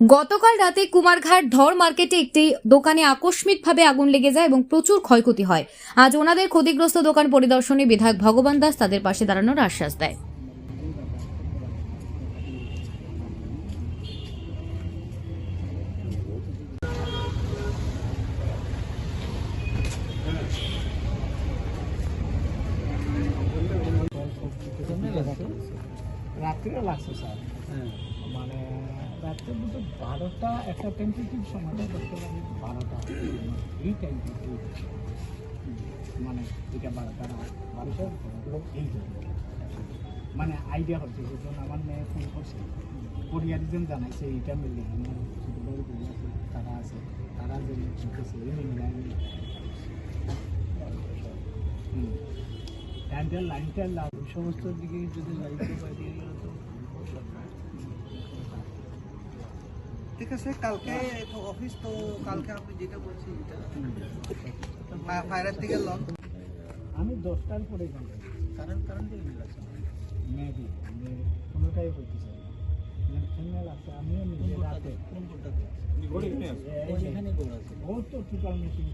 গতকাল রাতে কুমারঘাট ধর মার্কেটে একটি দোকানে আকস্মিকভাবে আগুন লেগে যায় এবং প্রচুর ক্ষয়ক্ষতি হয়। আজ ওনাদের ক্ষতিগ্রস্ত দোকান পরিদর্শনে বিধায়ক ভগবান দাস তাদের পাশে দাঁড়ানোর আশ্বাস দেয়। রাত্রিরে লাগছে স্যার। মানে একটা এই মানে এটা এই মানে আইডিয়া হচ্ছে যখন আমার মেয়ে ফোন করছে কোরিয়ারিজম জানাইছে এইটা মিলে আমার ছোটো বড় আছে, তারা আছে, তারা যে শুনতেছে এই মিলে লাইনটা লাইনটা সমস্ত দিকে যদি লাইনটা গেলে তো ঠিক আছে কালকে তো অফিস তো কালকে আমি যেটা বলছি এটা ফায়ারের থেকে লন আমি দশটার পরে যাব কারেন্ট কারেন্ট আছে মেবি কোনোটাই বলতে চাই ফিমেল আছে আমিও নিজে রাতে কোন কোনটাতে এখানে আছে ও তো টোটাল মেশিন